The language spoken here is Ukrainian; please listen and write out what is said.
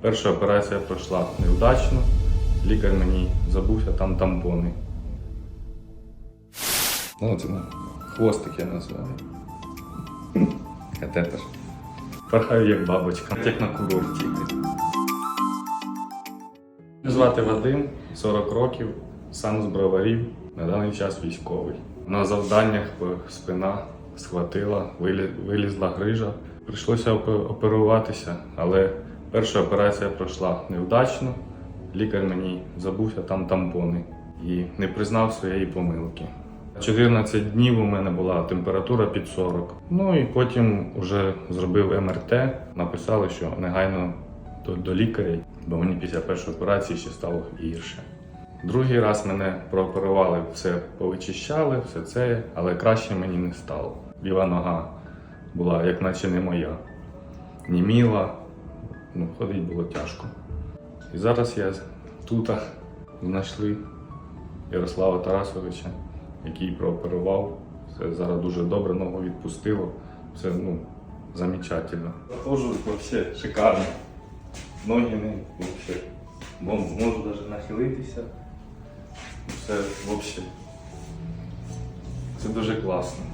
Перша операція пройшла невдачно. Лікар мені забувся там тампони. Ну, це хвостик я називаю. Катетер. Порхаю як бабочка, як на курорті. Мене Звати Вадим, 40 років, сам з броварів, на даний час військовий. На завданнях спина схватила, вилізла грижа. Прийшлося оперуватися, але перша операція пройшла невдачно. Лікар мені забувся там тампони і не признав своєї помилки. 14 днів у мене була температура під 40. Ну і потім вже зробив МРТ, написали, що негайно до, до лікаря, бо мені після першої операції ще стало гірше. Другий раз мене прооперували, все повичищали, все це, але краще мені не стало. Ліва нога була як наче не моя. Німіла, ну, ходити було тяжко. І зараз я тут знайшли Ярослава Тарасовича, який прооперував. Все зараз дуже добре, ногу відпустило. Все ну, замечательно. Ходжу вообще шикарно. Ноги не. Бомб, можу навіть нахилитися. Все вообще. Це дуже класно.